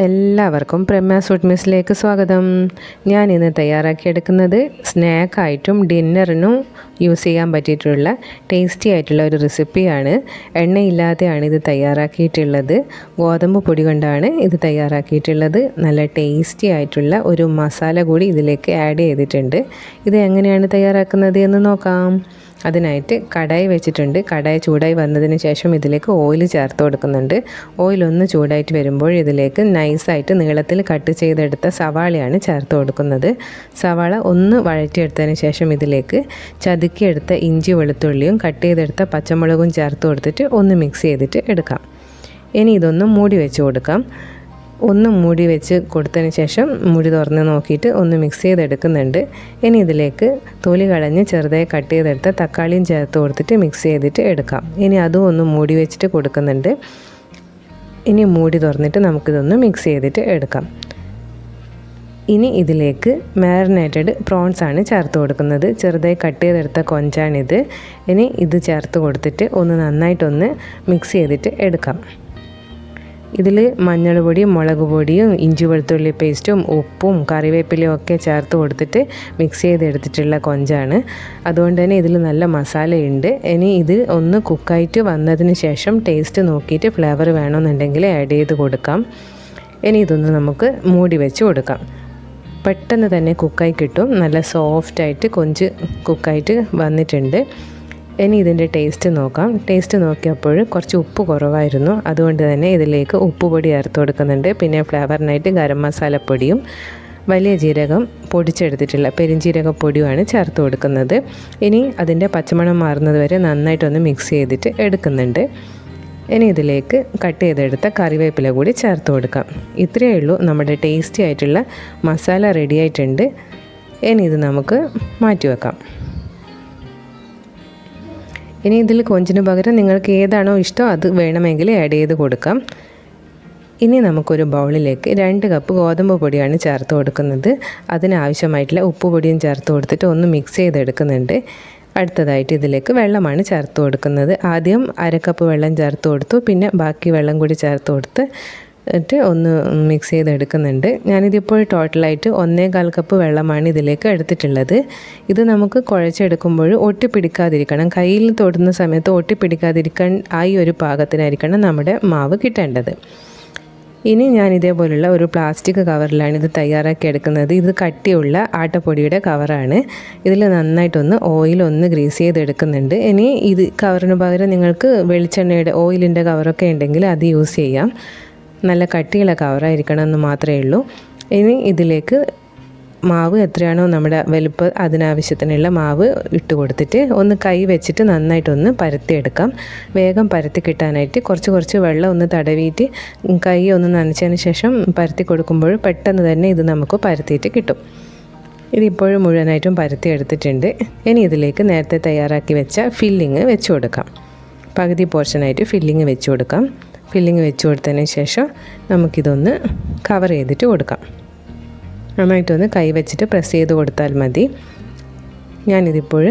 എല്ലാവർക്കും പ്രമ്യാസ് സ്വീറ്റ് മിസ്സിലേക്ക് സ്വാഗതം. ഞാൻ ഇന്ന് തയ്യാറാക്കിയെടുക്കുന്നത് സ്നാക്കായിട്ടും ഡിന്നറിനും യൂസ് ചെയ്യാൻ പറ്റിയിട്ടുള്ള ടേസ്റ്റി ആയിട്ടുള്ള ഒരു റെസിപ്പിയാണ്. എണ്ണയില്ലാതെയാണ് ഇത് തയ്യാറാക്കിയിട്ടുള്ളത്. ഗോതമ്പ് പൊടി കൊണ്ടാണ് ഇത് തയ്യാറാക്കിയിട്ടുള്ളത്. നല്ല ടേസ്റ്റി ആയിട്ടുള്ള ഒരു മസാല കൂടി ഇതിലേക്ക് ആഡ് ചെയ്തിട്ടുണ്ട്. ഇത് എങ്ങനെയാണ് തയ്യാറാക്കുന്നത് എന്ന് നോക്കാം. അതിനായിട്ട് കടായി വെച്ചിട്ടുണ്ട്. കടായി ചൂടായി വന്നതിന് ശേഷം ഇതിലേക്ക് ഓയിൽ ചേർത്ത് കൊടുക്കുന്നുണ്ട്. ഒന്ന് ചൂടായിട്ട് വരുമ്പോൾ ഇതിലേക്ക് നൈസായിട്ട് നീളത്തിൽ കട്ട് ചെയ്തെടുത്ത സവാളയാണ് ചേർത്ത് കൊടുക്കുന്നത്. സവാള ഒന്ന് വഴറ്റിയെടുത്തതിന് ശേഷം ഇതിലേക്ക് ചതുക്കിയെടുത്ത ഇഞ്ചി വെളുത്തുള്ളിയും കട്ട് ചെയ്തെടുത്ത പച്ചമുളകും ചേർത്ത് കൊടുത്തിട്ട് ഒന്ന് മിക്സ് ചെയ്തിട്ട് എടുക്കാം. ഇനി ഇതൊന്ന് മൂടി വെച്ച് കൊടുക്കാം. ഒന്ന് മൂടി വെച്ച് കൊടുത്തതിന് ശേഷം മുടി തുറന്ന് നോക്കിയിട്ട് ഒന്ന് മിക്സ് ചെയ്തെടുക്കുന്നുണ്ട്. ഇനി ഇതിലേക്ക് തൊലി കളഞ്ഞ് ചെറുതായി കട്ട് ചെയ്തെടുത്ത തക്കാളിയും ചേർത്ത് കൊടുത്തിട്ട് മിക്സ് ചെയ്തിട്ട് എടുക്കാം. ഇനി അതും ഒന്ന് മൂടി വെച്ചിട്ട് കൊടുക്കുന്നുണ്ട്. ഇനി മൂടി തുറന്നിട്ട് നമുക്കിതൊന്ന് മിക്സ് ചെയ്തിട്ട് എടുക്കാം. ഇനി ഇതിലേക്ക് മാരിനേറ്റഡ് പ്രോൺസ് ആണ് ചേർത്ത് കൊടുക്കുന്നത്. ചെറുതായി കട്ട് ചെയ്തെടുത്ത കൊഞ്ചാണിത്. ഇനി ഇത് ചേർത്ത് കൊടുത്തിട്ട് ഒന്ന് നന്നായിട്ടൊന്ന് മിക്സ് ചെയ്തിട്ട് എടുക്കാം. ഇതിൽ മഞ്ഞൾ പൊടിയും മുളക് പൊടിയും ഇഞ്ചി വെളുത്തുള്ളി പേസ്റ്റും ഉപ്പും കറിവേപ്പിലയും ഒക്കെ ചേർത്ത് കൊടുത്തിട്ട് മിക്സ് ചെയ്തെടുത്തിട്ടുള്ള കൊഞ്ചാണ്. അതുകൊണ്ട് തന്നെ ഇതിൽ നല്ല മസാലയുണ്ട്. ഇനി ഇത് ഒന്ന് കുക്കായിട്ട് വന്നതിന് ശേഷം ടേസ്റ്റ് നോക്കിയിട്ട് ഫ്ലേവർ വേണമെന്നുണ്ടെങ്കിൽ ആഡ് ചെയ്ത് കൊടുക്കാം. ഇനി ഇതൊന്ന് നമുക്ക് മൂടി വെച്ച് കൊടുക്കാം. പെട്ടെന്ന് തന്നെ കുക്കായി കിട്ടും. നല്ല സോഫ്റ്റായിട്ട് കൊഞ്ച് കുക്കായിട്ട് വന്നിട്ടുണ്ട്. ഇനി ഇതിന്റെ ടേസ്റ്റ് നോക്കാം. ടേസ്റ്റ് നോക്കിയപ്പോൾ കുറച്ച് ഉപ്പ് കുറവായിരുന്നു. അതുകൊണ്ട് തന്നെ ഇതിലേക്ക് ഉപ്പ് പൊടി ചേർത്ത് കൊടുക്കുന്നുണ്ട്. പിന്നെ ഫ്ലേവറിനായിട്ട് ഗരം മസാലപ്പൊടിയും വലിയ ജീരകം പൊടിച്ചെടുത്തിട്ടുള്ള പെരിഞ്ജീരകപ്പൊടിയുമാണ് ചേർത്ത് കൊടുക്കുന്നത്. ഇനി അതിന്റെ പച്ചമണം മാറുന്നത് വരെ നന്നായിട്ടൊന്ന് മിക്സ് ചെയ്തിട്ട് എടുക്കുന്നുണ്ട്. ഇനി ഇതിലേക്ക് കട്ട് ചെയ്തെടുത്ത കറിവേപ്പില കൂടി ചേർത്ത് കൊടുക്കാം. ഇത്രയേ ഉള്ളൂ. നമ്മുടെ ടേസ്റ്റി ആയിട്ടുള്ള മസാല റെഡി ആയിട്ടുണ്ട്. ഇനി ഇത് നമുക്ക് മാറ്റി വെക്കാം. ഇനി ഇതിൽ കൊഞ്ചിന് പകരം നിങ്ങൾക്ക് ഏതാണോ ഇഷ്ടം അത് വേണമെങ്കിൽ ആഡ് ചെയ്ത് കൊടുക്കാം. ഇനി നമുക്കൊരു ബൗളിലേക്ക് രണ്ട് കപ്പ് ഗോതമ്പ് പൊടിയാണ് ചേർത്ത് കൊടുക്കുന്നത്. അതിനാവശ്യമായിട്ടുള്ള ഉപ്പ് പൊടിയും ചേർത്ത് കൊടുത്തിട്ട് ഒന്ന് മിക്സ് ചെയ്തെടുക്കുന്നുണ്ട്. അടുത്തതായിട്ട് ഇതിലേക്ക് വെള്ളമാണ് ചേർത്ത് കൊടുക്കുന്നത്. ആദ്യം അര കപ്പ് വെള്ളം ചേർത്ത് കൊടുത്തു. പിന്നെ ബാക്കി വെള്ളം കൂടി ചേർത്ത് കൊടുത്ത് എന്നിട്ട് ഒന്ന് മിക്സ് ചെയ്തെടുക്കുന്നുണ്ട്. ഞാനിതിപ്പോൾ ടോട്ടലായിട്ട് ഒന്നേകാൽ കപ്പ് വെള്ളമാണ് ഇതിലേക്ക് എടുത്തിട്ടുള്ളത്. ഇത് നമുക്ക് കുഴച്ചെടുക്കുമ്പോൾ ഒട്ടിപ്പിടിക്കാതിരിക്കണം. കയ്യിൽ തൊടുന്ന സമയത്ത് ഒട്ടിപ്പിടിക്കാതിരിക്കാൻ ആ ഈ ഒരു പാകത്തിനായിരിക്കണം നമ്മുടെ മാവ് കിട്ടേണ്ടത്. ഇനി ഞാൻ ഇതേപോലുള്ള ഒരു പ്ലാസ്റ്റിക് കവറിലാണ് ഇത് തയ്യാറാക്കി എടുക്കുന്നത്. ഇത് കട്ടിയുള്ള ആട്ടപ്പൊടിയുടെ കവറാണ് ഇതിൽ നന്നായിട്ടൊന്ന് ഓയിൽ ഒന്ന് ഗ്രീസ് ചെയ്തെടുക്കുന്നുണ്ട്. ഇനി ഇത് കവറിന് പകരം നിങ്ങൾക്ക് വെളിച്ചെണ്ണയുടെ ഓയിലിന്റെ കവറൊക്കെ ഉണ്ടെങ്കിൽ അത് യൂസ് ചെയ്യാം. നല്ല കട്ടിയുള്ള കവറായിരിക്കണം എന്ന് മാത്രമേ ഉള്ളൂ. ഇനി ഇതിലേക്ക് മാവ് എത്രയാണോ നമ്മുടെ വലുപ്പം അതിനാവശ്യത്തിനുള്ള മാവ് ഇട്ട് കൊടുത്തിട്ട് ഒന്ന് കൈ വെച്ചിട്ട് നന്നായിട്ടൊന്ന് പരത്തിയെടുക്കാം. വേഗം പരത്തി കിട്ടാനായിട്ട് കുറച്ച് കുറച്ച് വെള്ളം ഒന്ന് തടവിയിട്ട് കൈ ഒന്ന് നനച്ചതിന് ശേഷം പരത്തി കൊടുക്കുമ്പോൾ പെട്ടെന്ന് തന്നെ ഇത് നമുക്ക് പരത്തിയിട്ട് കിട്ടും. ഇതിപ്പോഴും മുഴുവനായിട്ടും പരത്തി എടുത്തിട്ടുണ്ട് ഇനി ഇതിലേക്ക് നേരത്തെ തയ്യാറാക്കി വെച്ച ഫില്ലിങ് വെച്ച് കൊടുക്കാം. പകുതി പോർഷനായിട്ട് ഫില്ലിങ് വെച്ച് കൊടുക്കാം. ഫില്ലിങ് വെച്ച് കൊടുത്തതിന് ശേഷം നമുക്കിതൊന്ന് കവർ ചെയ്തിട്ട് കൊടുക്കാം. നന്നായിട്ടൊന്ന് കൈ വെച്ചിട്ട് പ്രസ് ചെയ്ത് കൊടുത്താൽ മതി. ഞാനിതിപ്പോൾ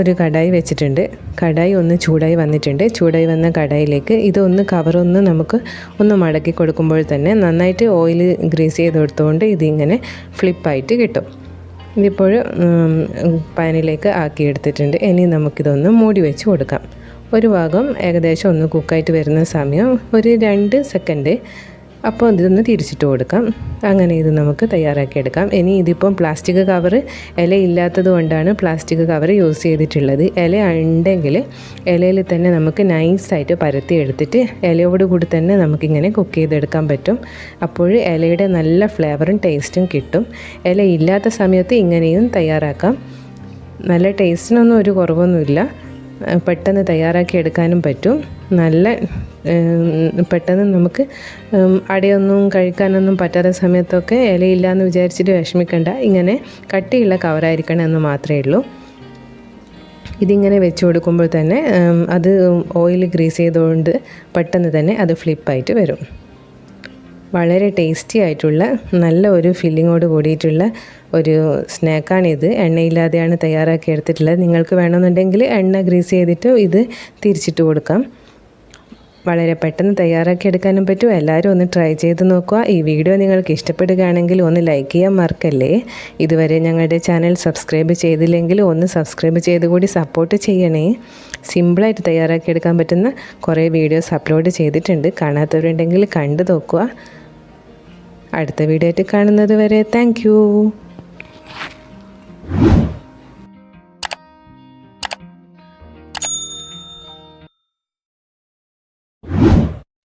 ഒരു കടായി വെച്ചിട്ടുണ്ട്. കടായി ഒന്ന് ചൂടായി വന്നിട്ടുണ്ട്. ചൂടായി വന്ന കടായിലേക്ക് ഇതൊന്ന് കവറൊന്ന് നമുക്ക് ഒന്ന് മടക്കി കൊടുക്കുമ്പോൾ തന്നെ നന്നായിട്ട് ഓയിൽ ഗ്രീസ് ചെയ്ത് കൊടുത്തുകൊണ്ട് ഇതിങ്ങനെ ഫ്ലിപ്പായിട്ട് കിട്ടും. ഇതിപ്പോൾ പാനിലേക്ക് ആക്കിയെടുത്തിട്ടുണ്ട്. ഇനി നമുക്കിതൊന്ന് മൂടി വെച്ച് കൊടുക്കാം. ഒരു ഭാഗം ഏകദേശം ഒന്ന് കുക്കായിട്ട് വരുന്ന സമയം ഒരു രണ്ട് സെക്കൻഡ് അപ്പോൾ ഇതൊന്ന് തിരിച്ചിട്ട് കൊടുക്കാം. അങ്ങനെ ഇത് നമുക്ക് തയ്യാറാക്കിയെടുക്കാം ഇനി ഇതിപ്പം പ്ലാസ്റ്റിക് കവർ ഇല ഇല്ലാത്തത് കൊണ്ടാണ് പ്ലാസ്റ്റിക് കവർ യൂസ് ചെയ്തിട്ടുള്ളത്. ഇല ഉണ്ടെങ്കിൽ ഇലയിൽ തന്നെ നമുക്ക് നൈസായിട്ട് പരത്തി എടുത്തിട്ട് ഇലയോട് കൂടി തന്നെ നമുക്കിങ്ങനെ കുക്ക് ചെയ്തെടുക്കാൻ പറ്റും. അപ്പോൾ ഇലയുടെ നല്ല ഫ്ലേവറും ടേസ്റ്റും കിട്ടും. ഇല ഇല്ലാത്ത സമയത്ത് ഇങ്ങനെയും തയ്യാറാക്കാം. നല്ല ടേസ്റ്റിനൊന്നും ഒരു കുറവൊന്നുമില്ല. പെട്ടെന്ന് തയ്യാറാക്കി എടുക്കാനും പറ്റും. നല്ല പെട്ടെന്ന് നമുക്ക് അടയൊന്നും കഴിക്കാനൊന്നും പറ്റാത്ത സമയത്തൊക്കെ ഇലയില്ല എന്ന് വിചാരിച്ചിട്ട് വിഷമിക്കണ്ട. ഇങ്ങനെ കട്ടിയുള്ള കവറായിരിക്കണം എന്ന് മാത്രമേ ഉള്ളൂ. ഇതിങ്ങനെ വെച്ച് കൊടുക്കുമ്പോൾ തന്നെ അത് ഓയിൽ ഗ്രീസ് ചെയ്തുകൊണ്ട് പെട്ടെന്ന് തന്നെ അത് ഫ്ലിപ്പായിട്ട് വരും. വളരെ ടേസ്റ്റി ആയിട്ടുള്ള നല്ല ഒരു ഫില്ലിങ്ങോട് കൂടിയിട്ടുള്ള ഒരു സ്നാക്കാണിത് എണ്ണയില്ലാതെയാണ് തയ്യാറാക്കി എടുത്തിട്ടുള്ളത്. നിങ്ങൾക്ക് വേണമെന്നുണ്ടെങ്കിൽ എണ്ണ ഗ്രീസ് ചെയ്തിട്ട് ഇത് തിരിച്ചിട്ട് കൊടുക്കാം. വളരെ പെട്ടെന്ന് തയ്യാറാക്കി എടുക്കാനും പറ്റും. എല്ലാവരും ഒന്ന് ട്രൈ ചെയ്ത് നോക്കുക. ഈ വീഡിയോ നിങ്ങൾക്ക് ഇഷ്ടപ്പെടുകയാണെങ്കിൽ ഒന്ന് ലൈക്ക് ചെയ്യാൻ മറക്കല്ലേ? ഇതുവരെ ഞങ്ങളുടെ ചാനൽ സബ്സ്ക്രൈബ് ചെയ്തില്ലെങ്കിൽ ഒന്ന് സബ്സ്ക്രൈബ് ചെയ്ത് കൂടി സപ്പോർട്ട് ചെയ്യണേ. സിമ്പിളായിട്ട് തയ്യാറാക്കി എടുക്കാൻ പറ്റുന്ന കുറേ വീഡിയോസ് അപ്ലോഡ് ചെയ്തിട്ടുണ്ട്. കാണാത്തവരുണ്ടെങ്കിൽ കണ്ടു നോക്കുക. അടുത്ത വീഡിയോ ആയിട്ട് കാണുന്നത് വരെ താങ്ക്